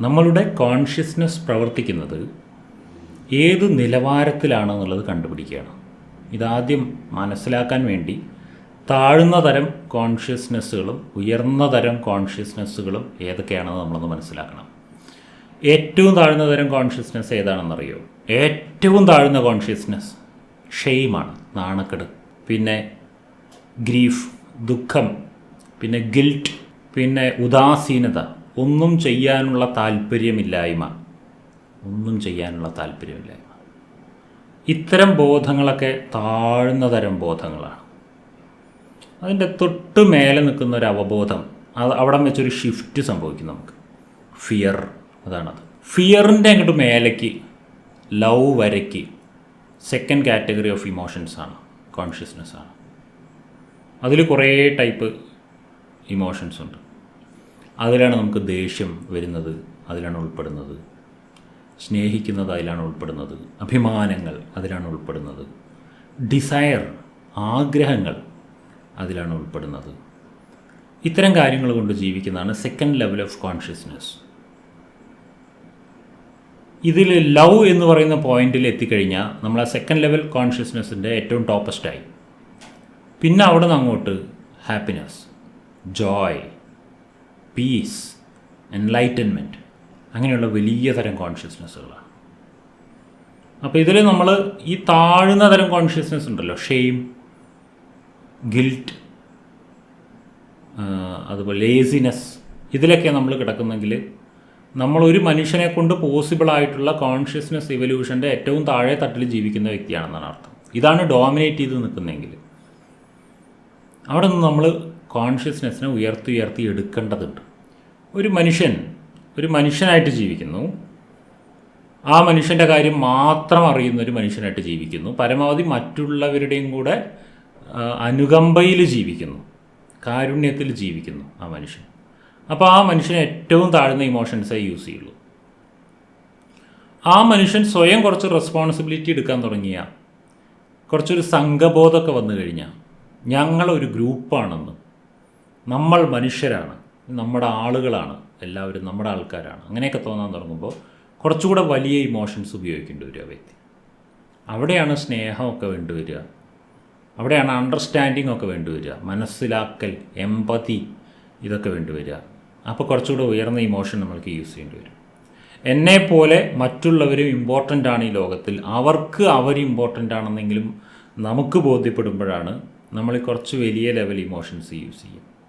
നമ്മളുടെ കോൺഷ്യസ്നസ് പ്രവർത്തിക്കുന്നത് ഏത് നിലവാരത്തിലാണെന്നുള്ളത് കണ്ടുപിടിക്കുകയാണ്. ഇതാദ്യം മനസ്സിലാക്കാൻ വേണ്ടി താഴ്ന്ന തരം കോൺഷ്യസ്നെസ്സുകളും ഉയർന്ന തരം കോൺഷ്യസ്നെസ്സുകളും ഏതൊക്കെയാണെന്ന് നമ്മളൊന്ന് മനസ്സിലാക്കണം. ഏറ്റവും താഴ്ന്ന തരം കോൺഷ്യസ്നെസ് ഏതാണെന്നറിയോ? ഏറ്റവും താഴ്ന്ന കോൺഷ്യസ്നെസ് ഷെയിമാണ് നാണക്കെട്. പിന്നെ ഗ്രീഫ് ദുഃഖം പിന്നെ ഗിൽറ്റ് പിന്നെ ഉദാസീനത. ഒന്നും ചെയ്യാനുള്ള താല്പര്യമില്ലായ്മ. ഒന്നും ചെയ്യാനുള്ള താല്പര്യമില്ലായ്മ. ഇത്തരം ബോധങ്ങളൊക്കെ താഴ്ന്ന തരം ബോധങ്ങളാണ്. അതിന്റെ തൊട്ട് മേലെ നിൽക്കുന്ന ഒരു അവബോധം അത് അവിടെ വെച്ചൊരു ഷിഫ്റ്റ് സംഭവിക്കും നമുക്ക്. ഫിയർ അതാണത്. ഫിയറിന്റെ അങ്ങോട്ട് മേലേക്ക് ലവ് വരയ്ക്ക്. സെക്കൻഡ് കാറ്റഗറി ഓഫ് ഇമോഷൻസ് ആണ് കോൺഷ്യസ്നെസ് ആണ്. അതിൽ കുറേ ടൈപ്പ് ഇമോഷൻസ് ഉണ്ട്. അതിലാണ് നമുക്ക് ദേഷ്യം വരുന്നത് അതിലാണ് ഉൾപ്പെടുന്നത്. സ്നേഹിക്കുന്നത് അതിലാണ് ഉൾപ്പെടുന്നത്. അഭിമാനങ്ങൾ അതിലാണ് ഉൾപ്പെടുന്നത്. ഡിസയർ ആഗ്രഹങ്ങൾ അതിലാണ് ഉൾപ്പെടുന്നത്. ഇത്തരം കാര്യങ്ങൾ കൊണ്ട് ജീവിക്കുന്നതാണ് സെക്കൻഡ് ലെവൽ ഓഫ് കോൺഷ്യസ്നെസ് ഇതിൽ ലവ് എന്ന് പറയുന്ന പോയിന്റിൽ എത്തിക്കഴിഞ്ഞാൽ നമ്മൾ ആ സെക്കൻഡ് ലെവൽ കോൺഷ്യസ്നെസ്സിന്റെ ഏറ്റവും ടോപ്പസ്റ്റായി പിന്നെ അവിടെ നിന്ന് അങ്ങോട്ട് ഹാപ്പിനെസ് ജോയ് പീസ് എൻലൈറ്റൻമെന്റ് അങ്ങനെയുള്ള വലിയ തരം കോൺഷ്യസ്നെസ്സുകളാണ് അപ്പോൾ ഇതിൽ നമ്മൾ ഈ താഴ്ന്ന തരം കോൺഷ്യസ്നെസ് ഉണ്ടല്ലോ ഷെയിം ഗിൽറ്റ് അതുപോലെ ലേസിനെസ് ഇതിലൊക്കെ നമ്മൾ കിടക്കുന്നെങ്കിൽ നമ്മൾ ഒരു മനുഷ്യനെ കൊണ്ട് പോസിബിൾ ആയിട്ടുള്ള കോൺഷ്യസ്നെസ് ഇവല്യൂഷന്റെ ഏറ്റവും താഴെ തട്ടിൽ ജീവിക്കുന്ന വ്യക്തിയാണെന്നാണ് അർത്ഥം. ഇതാണ് ഡോമിനേറ്റ് ചെയ്ത് നിൽക്കുന്നതെങ്കിൽ അവിടെ നിന്ന് നമ്മൾ കോൺഷ്യസ്നെസ്സിനെ ഉയർത്തി ഉയർത്തി എടുക്കേണ്ടതുണ്ട്. ഒരു മനുഷ്യൻ ഒരു മനുഷ്യനായിട്ട് ജീവിക്കുന്നു. ആ മനുഷ്യന്റെ കാര്യം മാത്രം അറിയുന്ന ഒരു മനുഷ്യനായിട്ട് ജീവിക്കുന്നു. പരമാവധി മറ്റുള്ളവരുടെയും കൂടെ അനുകമ്പയിൽ ജീവിക്കുന്നു. കാരുണ്യത്തിൽ ജീവിക്കുന്നു ആ മനുഷ്യൻ. അപ്പോൾ ആ മനുഷ്യൻ ഏറ്റവും താഴ്ന്ന ഇമോഷൻസേ യൂസ് ചെയ്യുള്ളൂ. ആ മനുഷ്യൻ സ്വയം കുറച്ച് റെസ്പോൺസിബിലിറ്റി എടുക്കാൻ തുടങ്ങിയ കുറച്ചൊരു സംഘബോധമൊക്കെ വന്നു കഴിഞ്ഞാൽ ഞങ്ങളൊരു ഗ്രൂപ്പാണെന്ന് നമ്മൾ മനുഷ്യരാണ്. നമ്മുടെ ആളുകളാണ്. എല്ലാവരും നമ്മുടെ ആൾക്കാരാണ്. അങ്ങനെയൊക്കെ തോന്നാൻ തുടങ്ങുമ്പോൾ കുറച്ചുകൂടെ വലിയ ഇമോഷൻസ് ഉപയോഗിക്കേണ്ടി വരിക വ്യക്തി. അവിടെയാണ് സ്നേഹമൊക്കെ വേണ്ടിവരിക അവിടെയാണ് അണ്ടർസ്റ്റാൻഡിംഗ് ഒക്കെ വേണ്ടിവരിക മനസ്സിലാക്കൽ എമ്പതി ഇതൊക്കെ വേണ്ടിവരിക അപ്പോൾ കുറച്ചുകൂടെ ഉയർന്ന ഇമോഷൻ നമ്മൾക്ക് യൂസ് ചെയ്യേണ്ടി വരും. എന്നെപ്പോലെ മറ്റുള്ളവരും ഇമ്പോർട്ടന്റ് ആണ് ഈ ലോകത്തിൽ. അവർക്ക് അവർ ഇമ്പോർട്ടന്റ് ആണെന്നെങ്കിലും നമുക്ക് ബോധ്യപ്പെടുമ്പോഴാണ് നമ്മൾ കുറച്ച് വലിയ ലെവൽ ഇമോഷൻസ് യൂസ് ചെയ്യും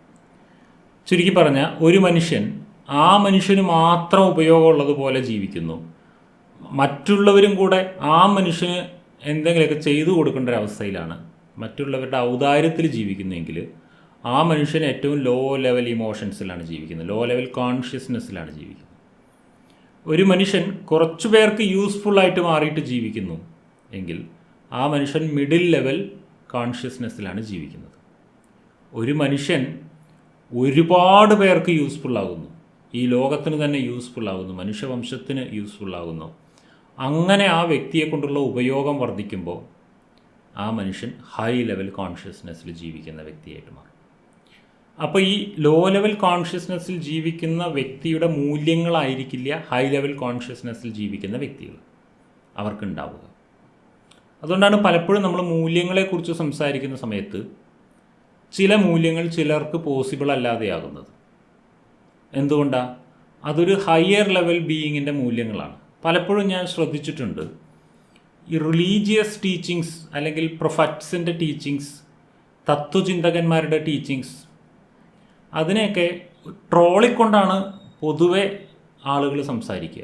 ചുരുക്കി പറഞ്ഞാൽ ഒരു മനുഷ്യൻ ആ മനുഷ്യന് മാത്രം ഉപയോഗമുള്ളതുപോലെ ജീവിക്കുന്നു. മറ്റുള്ളവരും കൂടെ ആ മനുഷ്യന് എന്തെങ്കിലുമൊക്കെ ചെയ്തു കൊടുക്കേണ്ട ഒരവസ്ഥയിലാണ് മറ്റുള്ളവരുടെ ഔദാര്യത്തിൽ ജീവിക്കുന്നെങ്കിൽ ആ മനുഷ്യൻ ഏറ്റവും ലോ ലെവൽ ഇമോഷൻസിലാണ് ജീവിക്കുന്നത്. ലോ ലെവൽ കോൺഷ്യസ്നെസ്സിലാണ് ജീവിക്കുന്നത്. ഒരു മനുഷ്യൻ കുറച്ചു പേർക്ക് യൂസ്ഫുള്ളായിട്ട് മാറിയിട്ട് ജീവിക്കുന്നു എങ്കിൽ ആ മനുഷ്യൻ മിഡിൽ ലെവൽ കോൺഷ്യസ്നെസ്സിലാണ് ജീവിക്കുന്നത്. ഒരു മനുഷ്യൻ ഒരുപാട് പേർക്ക് യൂസ്ഫുൾ ആകുന്നു. ഈ ലോകത്തിന് തന്നെ യൂസ്ഫുൾ ആകുന്നു. മനുഷ്യവംശത്തിന് യൂസ്ഫുൾ ആകുന്നു. അങ്ങനെ ആ വ്യക്തിയെ കൊണ്ടുള്ള ഉപയോഗം വർദ്ധിക്കുമ്പോൾ ആ മനുഷ്യൻ ഹൈ ലെവൽ കോൺഷ്യസ്നെസ്സിൽ ജീവിക്കുന്ന വ്യക്തിയായിട്ട് മാറും. അപ്പോൾ ഈ ലോ ലെവൽ കോൺഷ്യസ്നെസ്സിൽ ജീവിക്കുന്ന വ്യക്തിയുടെ മൂല്യങ്ങളായിരിക്കില്ല ഹൈ ലെവൽ കോൺഷ്യസ്നെസ്സിൽ ജീവിക്കുന്ന വ്യക്തികൾ അവർക്കുണ്ടാവുക. അതുകൊണ്ടാണ് പലപ്പോഴും നമ്മൾ മൂല്യങ്ങളെക്കുറിച്ച് സംസാരിക്കുന്ന സമയത്ത് ചില മൂല്യങ്ങൾ ചിലർക്ക് പോസിബിൾ അല്ലാതെയാകുന്നത്. എന്തുകൊണ്ടാണ് അതൊരു ഹയർ ലെവൽ ബീയിങ്ങിന്റെ മൂല്യങ്ങളാണ്. പലപ്പോഴും ഞാൻ ശ്രദ്ധിച്ചിട്ടുണ്ട്. ഈ റിലീജിയസ് ടീച്ചിങ്സ് അല്ലെങ്കിൽ പ്രൊഫറ്റ്സിന്റെ ടീച്ചിങ്സ് തത്വചിന്തകന്മാരുടെ ടീച്ചിങ്സ് അതിനെയൊക്കെ ട്രോളിക്കൊണ്ടാണ് പൊതുവെ ആളുകൾ സംസാരിക്കുക.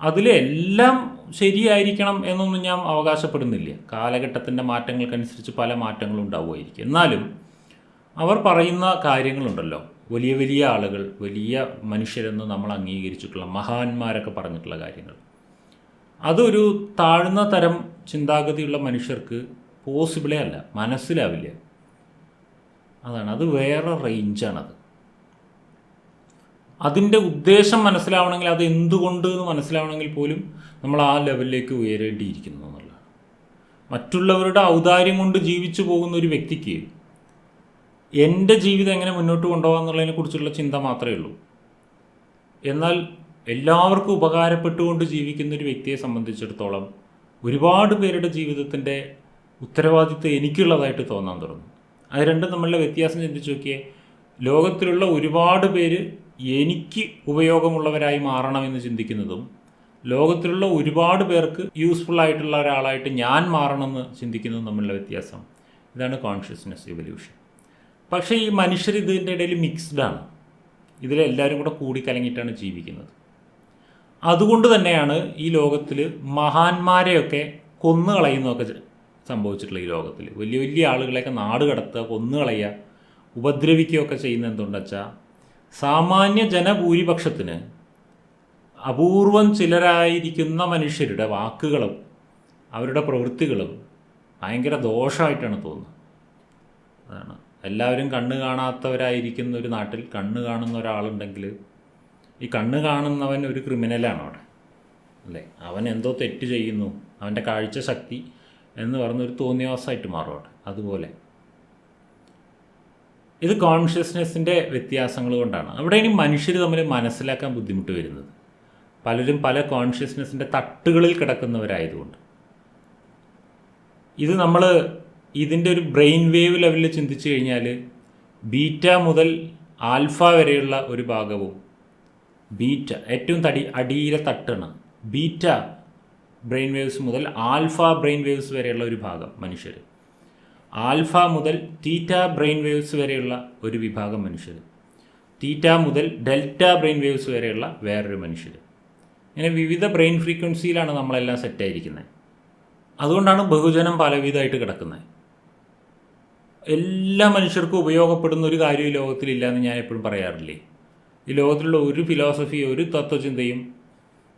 അതിലെല്ലാം ശരിയായിരിക്കണം എന്നൊന്നും ഞാൻ അവകാശപ്പെടുന്നില്ല. കാലഘട്ടത്തിന്റെ മാറ്റങ്ങൾക്കനുസരിച്ച് പല മാറ്റങ്ങളും ഉണ്ടാവുമായിരിക്കും. എന്നാലും അവർ പറയുന്ന കാര്യങ്ങളുണ്ടല്ലോ. വലിയ വലിയ ആളുകൾ വലിയ മനുഷ്യരെന്ന് നമ്മൾ അംഗീകരിച്ചിട്ടുള്ള മഹാന്മാരൊക്കെ പറഞ്ഞിട്ടുള്ള കാര്യങ്ങൾ. അതൊരു താഴ്ന്ന തരം ചിന്താഗതിയുള്ള മനുഷ്യർക്ക് പോസിബിളേ അല്ല മനസ്സിലാവില്ല. അതാണ് അത് വേറെ റേഞ്ചാണത് അതിന്റെ ഉദ്ദേശം മനസ്സിലാവണമെങ്കിൽ അത് എന്തുകൊണ്ട് എന്ന് മനസ്സിലാവണമെങ്കിൽ പോലും നമ്മൾ ആ ലെവലിലേക്ക് ഉയരേണ്ടിയിരിക്കുന്നു എന്നുള്ളത് മറ്റുള്ളവരുടെ ഔദാര്യം കൊണ്ട് ജീവിച്ചു പോകുന്ന ഒരു വ്യക്തിക്ക് എന്റെ ജീവിതം എങ്ങനെ മുന്നോട്ട് കൊണ്ടുപോകാം എന്നുള്ളതിനെക്കുറിച്ചുള്ള ചിന്ത മാത്രമേ ഉള്ളൂ. എന്നാൽ എല്ലാവർക്കും ഉപകാരപ്പെട്ടുകൊണ്ട് ജീവിക്കുന്ന ഒരു വ്യക്തിയെ സംബന്ധിച്ചിടത്തോളം ഒരുപാട് പേരുടെ ജീവിതത്തിന്റെ ഉത്തരവാദിത്വം എനിക്കുള്ളതായിട്ട് തോന്നാൻ തുടങ്ങും അത് രണ്ടും നമ്മളുടെ വ്യത്യാസം ചിന്തിച്ചു നോക്കിയേ ലോകത്തിലുള്ള ഒരുപാട് പേര് എനിക്ക് ഉപയോഗമുള്ളവരായി മാറണമെന്ന് ചിന്തിക്കുന്നതും ലോകത്തിലുള്ള ഒരുപാട് പേർക്ക് യൂസ്ഫുൾ ആയിട്ടുള്ള ഒരാളായിട്ട് ഞാൻ മാറണമെന്ന് ചിന്തിക്കുന്നത് തമ്മിലുള്ള വ്യത്യാസം. ഇതാണ് കോൺഷ്യസ്നെസ് ഇവല്യൂഷൻ പക്ഷേ ഈ മനുഷ്യർ ഇതിന്റെ ഇടയിൽ മിക്സ്ഡ് ആണ്. ഇതിലെല്ലാവരും കൂടെ കൂടിക്കലങ്ങിയിട്ടാണ് ജീവിക്കുന്നത്. അതുകൊണ്ട് തന്നെയാണ് ഈ ലോകത്തിൽ മഹാന്മാരെയൊക്കെ കൊന്നു കളയുന്നതൊക്കെ സംഭവിച്ചിട്ടുള്ള ഈ ലോകത്തിൽ വലിയ വലിയ ആളുകളെയൊക്കെ നാട് കടത്തുക കൊന്നു കളയുക ഉപദ്രവിക്കുകയൊക്കെ ചെയ്യുന്ന എന്തുകൊണ്ടെന്ന് വെച്ചാൽ സാമാന്യ ജനഭൂരിപക്ഷത്തിന് അപൂർവം ചിലരായിരിക്കുന്ന മനുഷ്യരുടെ വാക്കുകളും അവരുടെ പ്രവൃത്തികളും ഭയങ്കര ദോഷമായിട്ടാണ് തോന്നുന്നത്. അതാണ്. എല്ലാവരും കണ്ണ് കാണാത്തവരായിരിക്കുന്ന ഒരു നാട്ടിൽ കണ്ണ് കാണുന്ന ഒരാളുണ്ടെങ്കിൽ ഈ കണ്ണ് കാണുന്നവൻ ഒരു ക്രിമിനലാണ് അവിടെ. അല്ലേ? അവൻ എന്തോ തെറ്റ് ചെയ്യുന്നു. അവന്റെ കാഴ്ച ശക്തി എന്ന് പറഞ്ഞൊരു തോന്നിയവാസമായിട്ട് മാറും അവിടെ. അതുപോലെ. ഇത് കോൺഷ്യസ്നെസ്സിന്റെ വ്യത്യാസങ്ങൾ കൊണ്ടാണ്. അവിടെ ഇനി മനുഷ്യർ തമ്മിൽ മനസ്സിലാക്കാൻ ബുദ്ധിമുട്ട് വരുന്നത്. പലരും പല കോൺഷ്യസ്നെസ്സിന്റെ തട്ടുകളിൽ കിടക്കുന്നവരായതുകൊണ്ട്. ഇത് നമ്മൾ ഇതിന്റെ ഒരു ബ്രെയിൻ വേവ് ലെവലിൽ ചിന്തിച്ചു കഴിഞ്ഞാൽ ബീറ്റ മുതൽ ആൽഫ വരെയുള്ള ഒരു ഭാഗവും ബീറ്റ ഏറ്റവും തടി അടിയിലെ തട്ടാണ് ബീറ്റ ബ്രെയിൻ വേവ്സ് മുതൽ ആൽഫ ബ്രെയിൻ വേവ്സ് വരെയുള്ള ഒരു ഭാഗം മനുഷ്യർ ആൽഫ മുതൽ തീറ്റ ബ്രെയിൻ വേവ്സ് വരെയുള്ള ഒരു വിഭാഗം മനുഷ്യർ തീറ്റ മുതൽ ഡെൽറ്റ ബ്രെയിൻ വേവ്സ് വരെയുള്ള വേറൊരു മനുഷ്യർ ഇങ്ങനെ വിവിധ ബ്രെയിൻ ഫ്രീക്വൻസിയിലാണ് നമ്മളെല്ലാം സെറ്റായിരിക്കുന്നത് അതുകൊണ്ടാണ് ബഹുജനം പലവിധമായിട്ട് കിടക്കുന്നത് എല്ലാ മനുഷ്യർക്കും ഉപയോഗപ്പെടുന്ന ഒരു കാര്യം ഈ ലോകത്തിലില്ല എന്ന് ഞാൻ എപ്പോഴും പറയാറില്ലേ? ഈ ലോകത്തിലുള്ള ഒരു ഫിലോസഫി ഒരു തത്വചിന്തയും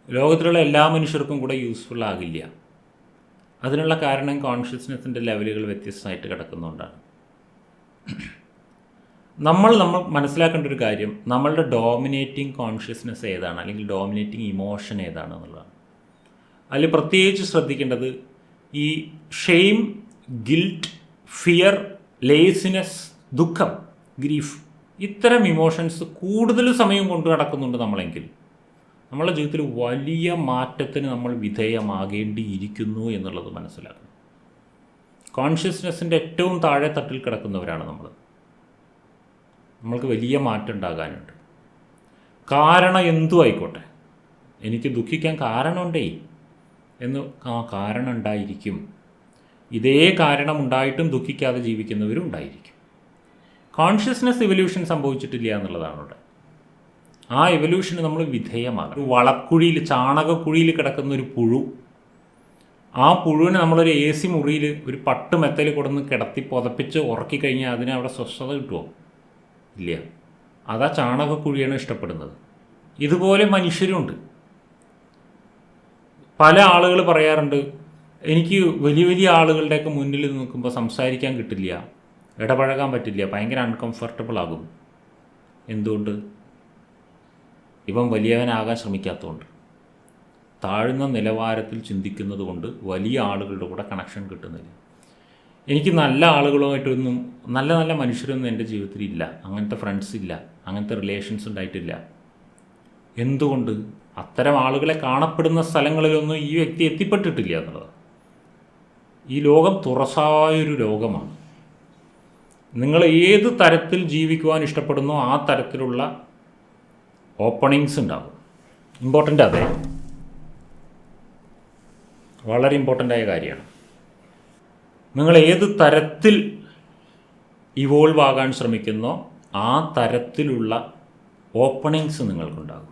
ലോകത്തിലുള്ള എല്ലാ മനുഷ്യർക്കും കൂടെ യൂസ്ഫുൾ ആകില്ല. അതിനുള്ള കാരണം കോൺഷ്യസ്നെസ്സിന്റെ ലെവലുകൾ വ്യത്യസ്തമായിട്ട് കിടക്കുന്നതുകൊണ്ടാണ് നമ്മൾ നമ്മൾ മനസ്സിലാക്കേണ്ട ഒരു കാര്യം നമ്മളുടെ ഡോമിനേറ്റിംഗ് കോൺഷ്യസ്നെസ് ഏതാണ്? അല്ലെങ്കിൽ ഡോമിനേറ്റിംഗ് ഇമോഷൻ ഏതാണ് എന്നുള്ളതാണ്. അതിൽ പ്രത്യേകിച്ച് ശ്രദ്ധിക്കേണ്ടത് ഈ ഷെയിം ഗിൽറ്റ് ഫിയർ ലേസിനെസ് ദുഃഖം ഗ്രീഫ് ഇത്തരം ഇമോഷൻസ് കൂടുതൽ സമയം കൊണ്ടു നടക്കുന്നുണ്ട് നമ്മളെങ്കിൽ. നമ്മളുടെ ജീവിതത്തിൽ വലിയ മാറ്റത്തിന് നമ്മൾ വിധേയമാകേണ്ടിയിരിക്കുന്നു എന്നുള്ളത് മനസ്സിലാക്കണം. കോൺഷ്യസ്നെസ്സിന്റെ ഏറ്റവും താഴെ തട്ടിൽ കിടക്കുന്നവരാണ് നമ്മൾ. നമ്മൾക്ക് വലിയ മാറ്റം ഉണ്ടാകാനുണ്ട് കാരണം എന്തും ആയിക്കോട്ടെ. എനിക്ക് ദുഃഖിക്കാൻ കാരണമുണ്ടേ. എന്ന് ആ കാരണം ഉണ്ടായിരിക്കും. ഇതേ കാരണം ഉണ്ടായിട്ടും ദുഃഖിക്കാതെ ജീവിക്കുന്നവരും ഉണ്ടായിരിക്കും. കോൺഷ്യസ്നെസ് ഇവല്യൂഷൻ സംഭവിച്ചിട്ടില്ല എന്നുള്ളതാണ് ഇവിടെ ആ എവല്യൂഷന് നമ്മൾ വിധേയമാകണം. ഒരു വളക്കുഴിയിൽ ചാണകക്കുഴിയിൽ കിടക്കുന്ന ഒരു പുഴു. ആ പുഴുവിനെ നമ്മളൊരു എ സി മുറിയിൽ ഒരു പട്ട് മെത്തയിൽ കൊടുന്ന് കിടത്തി പുതപ്പിച്ച് ഉറക്കി കഴിഞ്ഞാൽ അതിന് അവിടെ സ്വസ്ഥത കിട്ടുമോ? ഇല്ല. അതാ ചാണകക്കുഴിയാണ് ഇഷ്ടപ്പെടുന്നത്. ഇതുപോലെ മനുഷ്യരുണ്ട്. പല ആളുകൾ പറയാറുണ്ട് എനിക്ക് വലിയ വലിയ ആളുകളുടെയൊക്കെ മുന്നിൽ നിൽക്കുമ്പോൾ സംസാരിക്കാൻ കിട്ടില്ല ഇടപഴകാൻ പറ്റില്ല ഭയങ്കര അൺകംഫർട്ടബിൾ ആകും. എന്തുകൊണ്ട്? ഇവൻ വലിയവനാകാൻ ശ്രമിക്കാത്തതുകൊണ്ട്. താഴ്ന്ന നിലവാരത്തിൽ ചിന്തിക്കുന്നത് കൊണ്ട് വലിയ ആളുകളുടെ കൂടെ കണക്ഷൻ കിട്ടുന്നില്ല. എനിക്ക് നല്ല ആളുകളുമായിട്ടൊന്നും നല്ല നല്ല മനുഷ്യരൊന്നും എന്റെ ജീവിതത്തിൽ ഇല്ല. അങ്ങനത്തെ ഫ്രണ്ട്സ് ഇല്ല. അങ്ങനത്തെ റിലേഷൻസ് ഉണ്ടായിട്ടില്ല. എന്തുകൊണ്ട് അത്തരം ആളുകളെ കാണപ്പെടുന്ന സ്ഥലങ്ങളിലൊന്നും ഈ വ്യക്തി എത്തിപ്പെട്ടിട്ടില്ല എന്നുള്ളത് ഈ ലോകം തുറസായൊരു ലോകമാണ്. നിങ്ങൾ ഏത് തരത്തിൽ ജീവിക്കുവാൻ ഇഷ്ടപ്പെടുന്നോ ആ തരത്തിലുള്ള ഓപ്പണിങ്സ് ഉണ്ടാകും ഇമ്പോർട്ടന്റ് അതെ. വളരെ ഇമ്പോർട്ടന്റ് ആയ കാര്യമാണ്. നിങ്ങൾ ഏത് തരത്തിൽ ഇവോൾവ് ആകാൻ ശ്രമിക്കുന്നോ ആ തരത്തിലുള്ള ഓപ്പണിങ്സ് നിങ്ങൾക്കുണ്ടാകും.